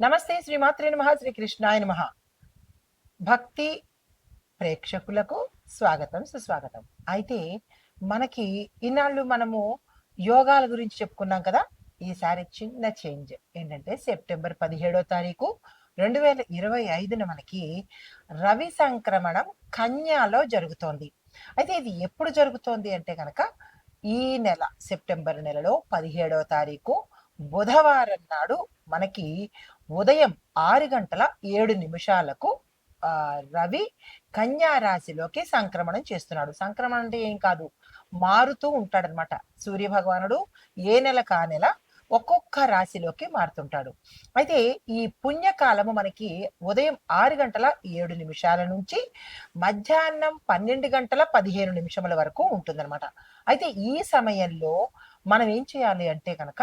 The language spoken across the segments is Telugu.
నమస్తే శ్రీమాత్రే నమ శ్రీకృష్ణాయ నమ. భక్తి ప్రేక్షకులకు స్వాగతం సుస్వాగతం. అయితే మనకి ఇన్నాళ్ళు మనము యోగాల గురించి చెప్పుకున్నాం కదా ఈసారి చిన్న చేంజ్. ఏంటంటే సెప్టెంబర్ పదిహేడో తారీఖు రెండు వేల ఇరవై ఐదున మనకి రవి సంక్రమణం కన్యాలో జరుగుతోంది. అయితే ఇది ఎప్పుడు జరుగుతోంది అంటే కనుక ఈ నెల సెప్టెంబర్ నెలలో పదిహేడవ తారీఖు బుధవారం నాడు మనకి ఉదయం ఆరు గంటల ఏడు నిమిషాలకు రవి కన్యా రాశిలోకి సంక్రమణం చేస్తున్నాడు. సంక్రమణం అంటే ఏం కాదు మారుతూ ఉంటాడనమాట సూర్య భగవానుడు ఏ నెల కా నెల ఒక్కొక్క రాశిలోకి మారుతుంటాడు. అయితే ఈ పుణ్యకాలము మనకి ఉదయం ఆరు గంటల ఏడు నిమిషాల నుంచి మధ్యాహ్నం పన్నెండు గంటల పదిహేను నిమిషముల వరకు ఉంటుందన్నమాట. అయితే ఈ సమయంలో మనం ఏం చేయాలి అంటే కనుక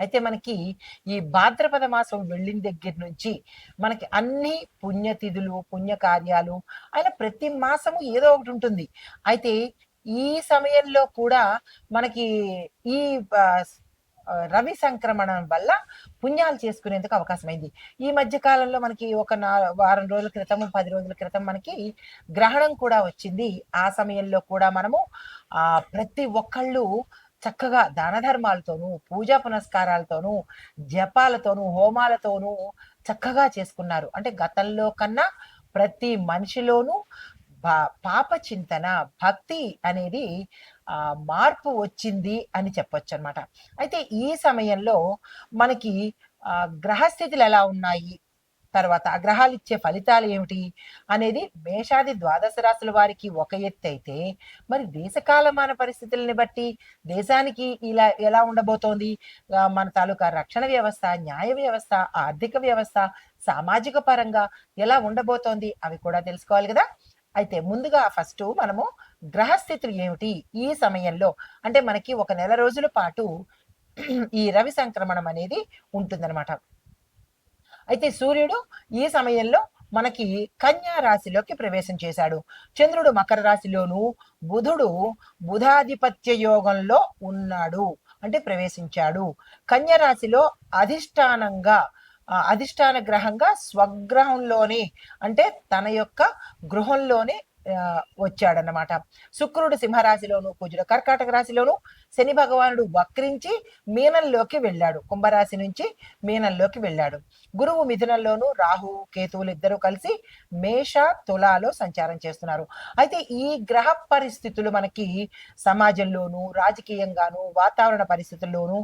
అయితే మనకి ఈ భాద్రపద మాసం వెళ్ళిన దగ్గర నుంచి మనకి అన్ని పుణ్యతిథులు పుణ్య కార్యాలు ప్రతి మాసము ఏదో ఒకటి ఉంటుంది. అయితే ఈ సమయంలో కూడా మనకి ఈ రవి సంక్రమణం వల్ల పుణ్యాలు చేసుకునేందుకు అవకాశమైంది. ఈ మధ్య కాలంలో మనకి ఒక నా వారం రోజుల క్రితం పది రోజుల క్రితం మనకి గ్రహణం కూడా వచ్చింది. ఆ సమయంలో కూడా మనము ఆ ప్రతి ఒక్కళ్ళు చక్కగా దాన ధర్మాలతోనూ పూజా పునస్కారాలతోనూ జపాలతోనూ హోమాలతోనూ చక్కగా చేసుకున్నారు. అంటే గతంలో కన్నా ప్రతి మనిషిలోనూ పా- పాప చింతన భక్తి అనేది ఆ మార్పు వచ్చింది అని చెప్పొచ్చు అనమాట అయితే ఈ సమయంలో మనకి ఆ గ్రహస్థితులు ఎలా ఉన్నాయి? తర్వాత ఆ గ్రహాలు ఇచ్చే ఫలితాలు ఏమిటి అనేది మేషాది ద్వాదశ రాశుల వారికి ఒక ఎత్తు అయితే మరి దేశకాలమాన పరిస్థితులని బట్టి దేశానికి ఇలా ఎలా ఉండబోతోంది? మన తాలూకా రక్షణ వ్యవస్థ న్యాయ వ్యవస్థ ఆర్థిక వ్యవస్థ సామాజిక పరంగా ఎలా ఉండబోతోంది అవి కూడా తెలుసుకోవాలి కదా? అయితే ముందుగా ఫస్ట్ మనము గ్రహస్థితులు ఏమిటి ఈ సమయంలో? అంటే మనకి ఒక నెల రోజుల పాటు ఈ రవి సంక్రమణం అనేది ఉంటుందన్నమాట. అయితే సూర్యుడు ఈ సమయంలో మనకి కన్యా రాశిలోకి ప్రవేశం చేశాడు. చంద్రుడు మకర రాశిలోను బుధుడు బుధాధిపత్య యోగంలో ఉన్నాడు అంటే ప్రవేశించాడు. కన్యా రాశిలో అధిష్టానంగా అధిష్టాన గ్రహంగా స్వగ్రహంలోనే అంటే తన యొక్క గృహంలోనే వచ్చాడనమాట వచ్చాడన్నమాట. శుక్రుడు సింహరాశిలోను కుజుడు కర్కాటక రాశిలోను శని భగవానుడు వక్రించి మీనంలోకి వెళ్ళాడు. కుంభరాశి నుంచి మీనంలోకి వెళ్ళాడు. గురువు మిథునంలోను రాహు కేతువులు ఇద్దరు కలిసి మేష తులాలో సంచారం చేస్తున్నారు. అయితే ఈ గ్రహ పరిస్థితులు మనకి సమాజంలోను రాజకీయంగాను వాతావరణ పరిస్థితుల్లోను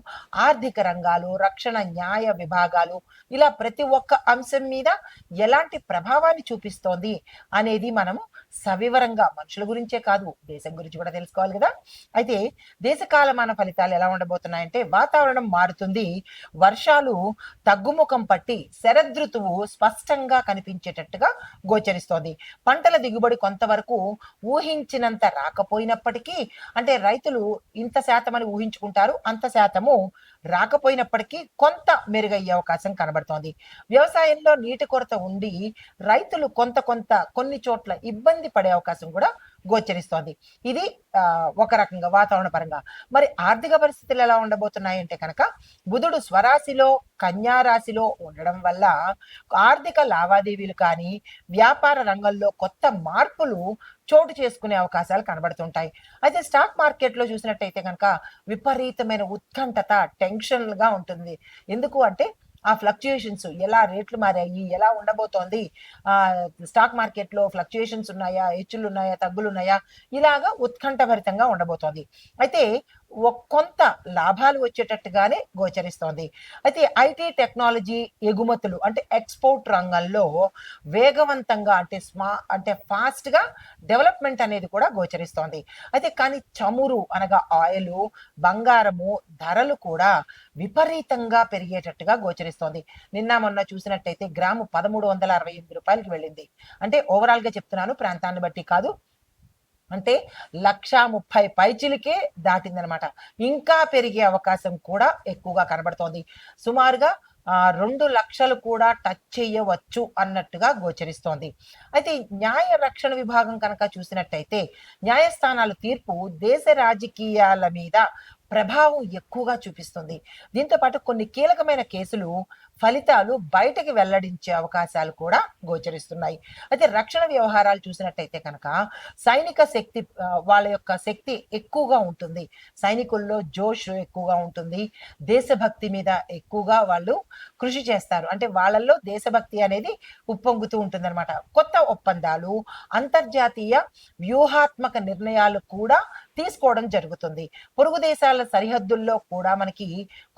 ఆర్థిక రంగాలు రక్షణ న్యాయ విభాగాలు ఇలా ప్రతి ఒక్క అంశం మీద ఎలాంటి ప్రభావాన్ని చూపిస్తోంది అనేది మనము సవివరంగా మనుషుల గురించే కాదు దేశం గురించి కూడా తెలుసుకోవాలి కదా. అయితే దేశ దేశకాలమాన ఫలితాలు ఎలా ఉండబోతున్నాయంటే వాతావరణం మారుతుంది. వర్షాలు తగ్గుముఖం పట్టి శరదృతువు స్పష్టంగా కనిపించేటట్టుగా గోచరిస్తోంది. పంటల దిగుబడి కొంతవరకు ఊహించినంత రాకపోయినప్పటికీ అంటే రైతులు ఇంత శాతం అని ఊహించుకుంటారు అంత శాతము రాకపోయినప్పటికీ కొంత మెరుగయ్యే అవకాశం కనబడుతోంది. వ్యవసాయంలో నీటి కొరత ఉండి రైతులు కొంత కొంత కొన్ని చోట్ల ఇబ్బంది పడే అవకాశం కూడా గోచరిస్తోంది. ఇది ఒక రకంగా వాతావరణ పరంగా. మరి ఆర్థిక పరిస్థితులు ఎలా ఉండబోతున్నాయి అంటే కనుక బుధుడు స్వరాశిలో కన్యా రాశిలో ఉండడం వల్ల ఆర్థిక లావాదేవీలు కానీ వ్యాపార రంగంలో కొత్త మార్పులు చోటు చేసుకునే అవకాశాలు కనబడుతుంటాయి. అయితే స్టాక్ మార్కెట్లో చూసినట్టయితే కనుక విపరీతమైన ఉత్కంఠత టెన్షన్గా ఉంటుంది. ఎందుకు అంటే ఆ ఫ్లక్చుయేషన్స్ ఎలా రేట్లు మారాయి ఎలా ఉండబోతోంది ఆ స్టాక్ మార్కెట్లో ఫ్లక్చుయేషన్స్ ఉన్నాయా హెచ్చులు ఉన్నాయా తగ్గులు ఉన్నాయా ఇలాగా ఉత్కంఠభరితంగా ఉండబోతోంది. అయితే కొంత లాభాలు వచ్చేటట్టుగానే గోచరిస్తోంది. అయితే ఐటీ టెక్నాలజీ ఎగుమతులు అంటే ఎక్స్పోర్ట్ రంగంలో వేగవంతంగా అంటే స్మా అంటే ఫాస్ట్గా డెవలప్మెంట్ అనేది కూడా గోచరిస్తోంది. అయితే కానీ చమురు అనగా ఆయిల్ బంగారము ధరలు కూడా విపరీతంగా పెరిగేటట్టుగా గోచరిస్తోంది. నిన్న మొన్న చూసినట్టయితే గ్రాము పదమూడు వందల అరవై ఎనిమిది రూపాయలకి వెళ్ళింది. అంటే ఓవరాల్గా చెప్తున్నాను ప్రాంతాన్ని బట్టి కాదు అంటే లక్షా ముప్పై పైచిలకే దాటిందనమాట. ఇంకా పెరిగే అవకాశం కూడా ఎక్కువగా కనబడుతోంది. సుమారుగా రెండు లక్షలు కూడా టచ్ చేయవచ్చు అన్నట్టుగా గోచరిస్తోంది. అయితే న్యాయ రక్షణ విభాగం కనుక చూసినట్టయితే న్యాయస్థానాల తీర్పు దేశ రాజకీయాల మీద ప్రభావం ఎక్కువగా చూపిస్తుంది. దీంతో పాటు కొన్ని కీలకమైన కేసులు ఫలితాలు బయటకు వెల్లడించే అవకాశాలు కూడా గోచరిస్తున్నాయి. అయితే రక్షణ వ్యవహారాలు చూసినట్టయితే కనుక సైనిక శక్తి వాళ్ళ యొక్క శక్తి ఎక్కువగా ఉంటుంది. సైనికుల్లో జోష్ ఎక్కువగా ఉంటుంది. దేశభక్తి మీద ఎక్కువగా వాళ్ళు కృషి చేస్తారు. అంటే వాళ్ళల్లో దేశభక్తి అనేది ఉప్పొంగుతూ ఉంటుంది అనమాట కొత్త ఒప్పందాలు అంతర్జాతీయ వ్యూహాత్మక నిర్ణయాలు కూడా తీసుకోవడం జరుగుతుంది. పొరుగు దేశాల సరిహద్దుల్లో కూడా మనకి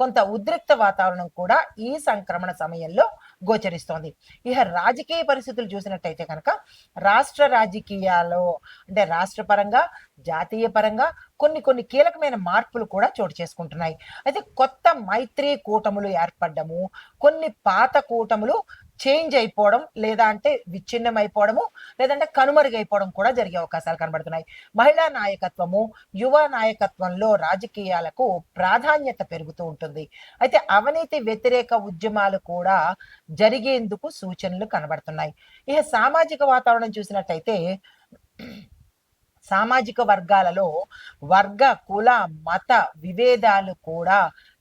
కొంత ఉద్రిక్త వాతావరణం కూడా ఈ సంక్రమణ సమయంలో గోచరిస్తోంది. ఇక రాజకీయ పరిస్థితులు చూసినట్టయితే కనుక రాష్ట్ర రాజకీయాల్లో అంటే రాష్ట్ర పరంగా జాతీయ పరంగా కొన్ని కొన్ని కీలకమైన మార్పులు కూడా చోటు చేసుకుంటున్నాయి. అయితే కొత్త మైత్రి కూటములు ఏర్పడ్డము కొన్ని పాత కూటములు చేంజ్ అయిపోవడం లేదా అంటే విచ్ఛిన్నం అయిపోవడము లేదంటే కనుమరుగైపోవడం కూడా జరిగే అవకాశాలు కనబడుతున్నాయి. మహిళా నాయకత్వము యువ నాయకత్వంలో రాజకీయాలకు ప్రాధాన్యత పెరుగుతూ ఉంటుంది. అయితే అవినీతి వ్యతిరేక ఉద్యమాలు కూడా జరిగేందుకు సూచనలు కనబడుతున్నాయి. ఇక సామాజిక వాతావరణం చూసినట్టయితే సామాజిక వర్గాలలో వర్గ కుల మత విభేదాలు కూడా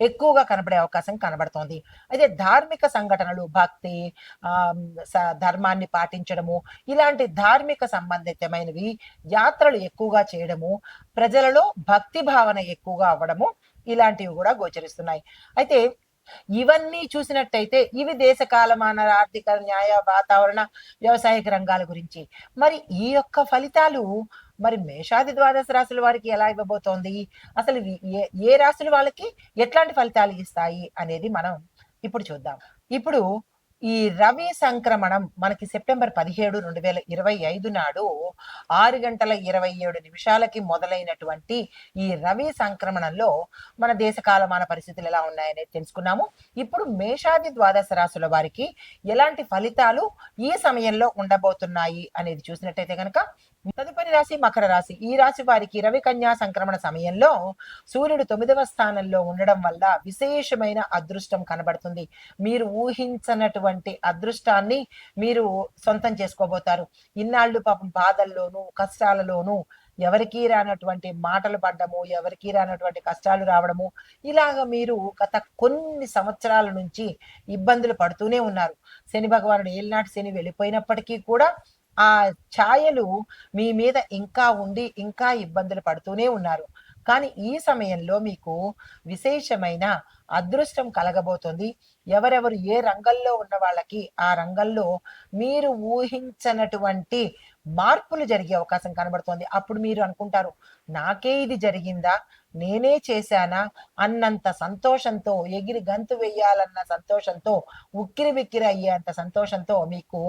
ఎక్కువగా కనబడే అవకాశం కనబడుతోంది. అయితే ధార్మిక సంఘటనలు భక్తి ఆ ధర్మాన్ని పాటించడము ఇలాంటి ధార్మిక సంబంధితమైనవి యాత్రలు ఎక్కువగా చేయడము ప్రజలలో భక్తి భావన ఎక్కువగా అవ్వడము ఇలాంటివి కూడా గోచరిస్తున్నాయి. అయితే ఇవన్నీ చూసినట్టయితే ఇవి దేశ కాలమాన ఆర్థిక న్యాయ వాతావరణ వ్యవసాయక రంగాల గురించి. మరి ఈ యొక్క ఫలితాలు మరి మేషాది ద్వాదశ రాశుల వారికి ఎలా ఇవ్వబోతోంది? అసలు ఏ ఏ రాశుల వాళ్ళకి ఎట్లాంటి ఫలితాలు ఇస్తాయి అనేది మనం ఇప్పుడు చూద్దాం. ఇప్పుడు ఈ రవి సంక్రమణం మనకి సెప్టెంబర్ పదిహేడు రెండు వేల ఇరవై ఐదు నాడు ఆరు గంటల ఇరవై ఏడు నిమిషాలకి మొదలైనటువంటి ఈ రవి సంక్రమణంలో మన దేశ కాలమాన పరిస్థితులు ఎలా ఉన్నాయనేది తెలుసుకున్నాము. ఇప్పుడు మేషాది ద్వాదశ రాశుల వారికి ఎలాంటి ఫలితాలు ఈ సమయంలో ఉండబోతున్నాయి అనేది చూసినట్టయితే కనుక తదుపరి రాశి మకర రాశి. ఈ రాశి వారికి రవి కన్యా సంక్రమణ సమయంలో సూర్యుడు తొమ్మిదవ స్థానంలో ఉండడం వల్ల విశేషమైన అదృష్టం కనబడుతుంది. మీరు ఊహించనటువంటి అదృష్టాన్ని మీరు సొంతం చేసుకోబోతారు. ఇన్నాళ్ళు పాపం బాధల్లోనూ కష్టాలలోనూ ఎవరికీ రానటువంటి మాటలు పడ్డము ఎవరికీ రానటువంటి కష్టాలు రావడము ఇలాగ మీరు గత కొన్ని సంవత్సరాల నుంచి ఇబ్బందులు పడుతూనే ఉన్నారు. శని భగవానుడు ఏలినాటి శని వెళ్ళిపోయినప్పటికీ కూడా ఆ ఛాయలు మీ మీద ఇంకా ఉండి ఇంకా ఇబ్బందులు పడుతూనే ఉన్నారు. కానీ ఈ సమయంలో మీకు విశేషమైన అదృష్టం కలగబోతుంది. ఎవరెవరు ఏ రంగంలో ఉన్న వాళ్ళకి ఆ రంగంలో మీరు ఊహించనటువంటి మార్పులు జరిగే అవకాశం కనబడుతోంది. అప్పుడు మీరు అనుకుంటారు నాకే ఇది జరిగిందా? నేనే చేశానా? అన్నంత సంతోషంతో ఎగిరి గంతు వెయ్యాలన్న సంతోషంతో ఉక్కిరి బిక్కిరి అయ్యేంత సంతోషంతో మీకు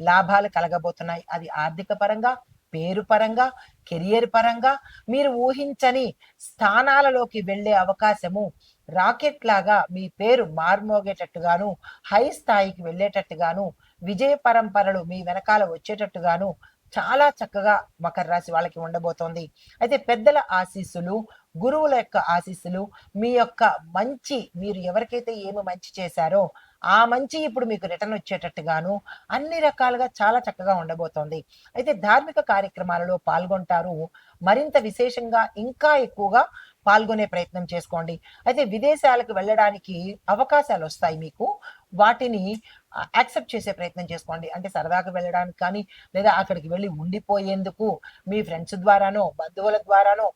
లాభాలు కలగబోతున్నాయి. అది ఆర్థిక పరంగా పేరు పరంగా కెరియర్ పరంగా మీరు ఊహించని స్థానాలలోకి వెళ్ళే అవకాశము రాకెట్ లాగా మీ పేరు మార్మోగేటట్టుగాను హై స్థాయికి వెళ్ళేటట్టుగాను విజయ పరంపరలు మీ వెనకాల వచ్చేటట్టుగాను చాలా చక్కగా మకర రాశి వాళ్ళకి ఉండబోతోంది. అయితే పెద్దల ఆశీస్సులు గురువుల యొక్క ఆశీస్సులు మీ యొక్క మంచి మీరు ఎవరికైతే ఏమి మంచి చేశారో ఆ మంచి ఇప్పుడు మీకు రిటర్న్ వచ్చేటట్టుగాను అన్ని రకాలుగా చాలా చక్కగా ఉండబోతోంది. అయితే ధార్మిక కార్యక్రమాలలో పాల్గొంటారు. మరింత విశేషంగా ఇంకా ఎక్కువగా పాల్గొనే ప్రయత్నం చేసుకోండి. అయితే విదేశాలకు వెళ్ళడానికి అవకాశాలు వస్తాయి మీకు. వాటిని యాక్సెప్ట్ చేసే ప్రయత్నం చేసుకోండి. అంటే సరదాగా వెళ్ళడానికి కానీ లేదా అక్కడికి వెళ్ళి ఉండిపోయేందుకు మీ ఫ్రెండ్స్ ద్వారానో బంధువుల ద్వారానో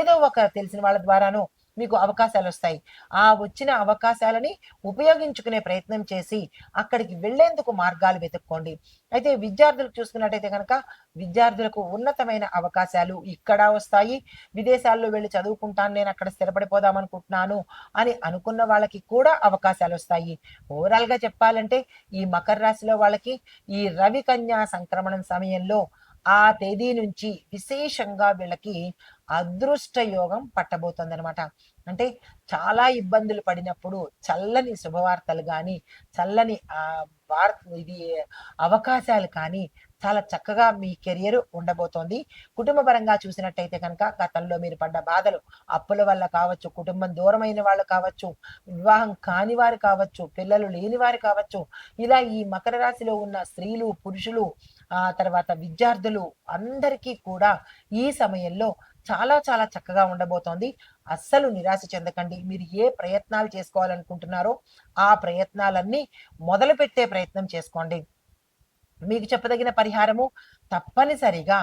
ఏదో ఒక తెలిసిన వాళ్ళ ద్వారానో మీకు అవకాశాలు వస్తాయి ఆ వచ్చిన అవకాశాలని ఉపయోగించుకునే ప్రయత్నం చేసి అక్కడికి వెళ్ళేందుకు మార్గాలు వెతుక్కోండి. అయితే విద్యార్థులు చూసుకున్నట్టయితే కనుక విద్యార్థులకు ఉన్నతమైన అవకాశాలు ఇక్కడ వస్తాయి. విదేశాల్లో వెళ్ళి చదువుకుంటాను నేను అక్కడ స్థిరపడిపోదాం అనుకుంటున్నాను అని అనుకున్న వాళ్ళకి కూడా అవకాశాలు వస్తాయి ఓవరాల్గా చెప్పాలంటే ఈ మకర రాశిలో వాళ్ళకి ఈ రవి కన్యా సంక్రమణం సమయంలో ఆ తేదీ నుంచి విశేషంగా వీళ్ళకి అదృష్ట యోగం పట్టబోతుంది అనమాట అంటే చాలా ఇబ్బందులు పడినప్పుడు చల్లని శుభవార్తలు కానీ చల్లని ఆ వార్త ఇది అవకాశాలు కానీ చాలా చక్కగా మీ కెరియర్ ఉండబోతోంది. కుటుంబ పరంగా చూసినట్టయితే కనుక గతంలో మీరు పడ్డ బాధలు అప్పుల వల్ల కావచ్చు కుటుంబం దూరమైన వాళ్ళు కావచ్చు వివాహం కాని వారు కావచ్చు పిల్లలు లేని వారు కావచ్చు ఇలా ఈ మకర రాశిలో ఉన్న స్త్రీలు పురుషులు ఆ తర్వాత విద్యార్థులు అందరికీ కూడా ఈ సమయంలో చాలా చాలా చక్కగా ఉండబోతోంది. అస్సలు నిరాశ చెందకండి. మీరు ఏ ప్రయత్నాలు చేసుకోవాలనుకుంటున్నారో ఆ ప్రయత్నాలన్నీ మొదలు పెట్టే ప్రయత్నం చేసుకోండి. మీకు చెప్పదగిన పరిహారము తప్పనిసరిగా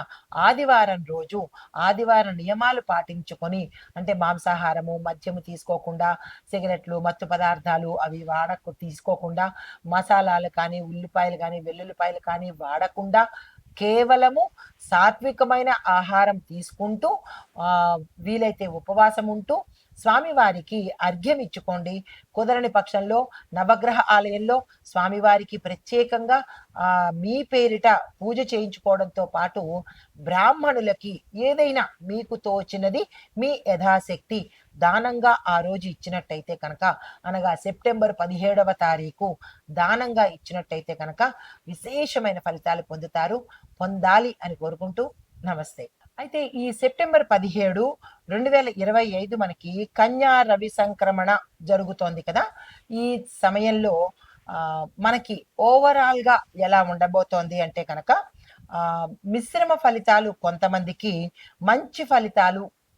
ఆదివారం రోజు ఆదివారం నియమాలు పాటించుకొని అంటే మాంసాహారము మద్యము తీసుకోకుండా సిగరెట్లు మత్తు పదార్థాలు అవి వాడకు తీసుకోకుండా మసాలాలు కానీ ఉల్లిపాయలు కానీ వెల్లుల్లిపాయలు కానీ వాడకుండా కేవలము సాత్వికమైన ఆహారం తీసుకుంటూ వీలైతే ఉపవాసం ఉంటూ స్వామివారికి అర్ఘ్యం ఇచ్చుకోండి. కుదరని పక్షంలో నవగ్రహ ఆలయంలో స్వామివారికి ప్రత్యేకంగా మీ పేరిట పూజ చేయించుకోవడంతో పాటు బ్రాహ్మణులకి ఏదైనా మీకు తోచినది మీ యథాశక్తి దానంగా ఆ రోజు ఇచ్చినట్టయితే కనుక అనగా సెప్టెంబర్ పదిహేడవ తారీఖు దానంగా ఇచ్చినట్టయితే కనుక విశేషమైన ఫలితాలు పొందుతారు. పొందాలి అని కోరుకుంటూ నమస్తే. అయితే ఈ సెప్టెంబర్ పదిహేడు రెండు వేల ఇరవై ఐదు మనకి కన్యా రవి సంక్రమణ జరుగుతోంది కదా. ఈ సమయంలో మనకి ఓవరాల్గా ఎలా ఉండబోతోంది అంటే కనుక మిశ్రమ ఫలితాలు కొంతమందికి మంచి ఫలితాలు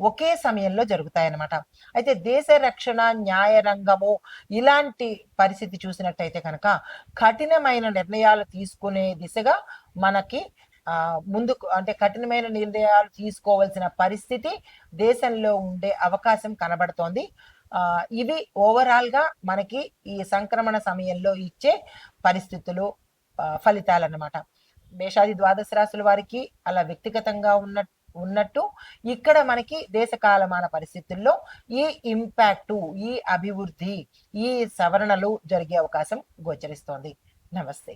ఒకే సమయంలో జరుగుతాయన్నమాట. అయితే దేశ రక్షణ న్యాయ రంగము ఇలాంటి పరిస్థితి చూసినట్టయితే కనుక కఠినమైన నిర్ణయాలు తీసుకునే దిశగా మనకి ముందుకు అంటే కఠినమైన నిర్ణయాలు తీసుకోవాల్సిన పరిస్థితి దేశంలో ఉండే అవకాశం కనబడుతోంది. ఇవి ఓవరాల్గా మనకి ఈ సంక్రమణ సమయంలో ఇచ్చే పరిస్థితులు ఫలితాలన్నమాట. మేషాది ద్వాదశ రాశుల వారికి అలా వ్యక్తిగతంగా ఉన్న ఉన్నట్టు ఇక్కడ మనకి దేశకాలమాన పరిస్థితుల్లో ఈ ఇంపాక్టు ఈ అభివృద్ధి ఈ సవరణలు జరిగే అవకాశం గోచరిస్తోంది. నమస్తే.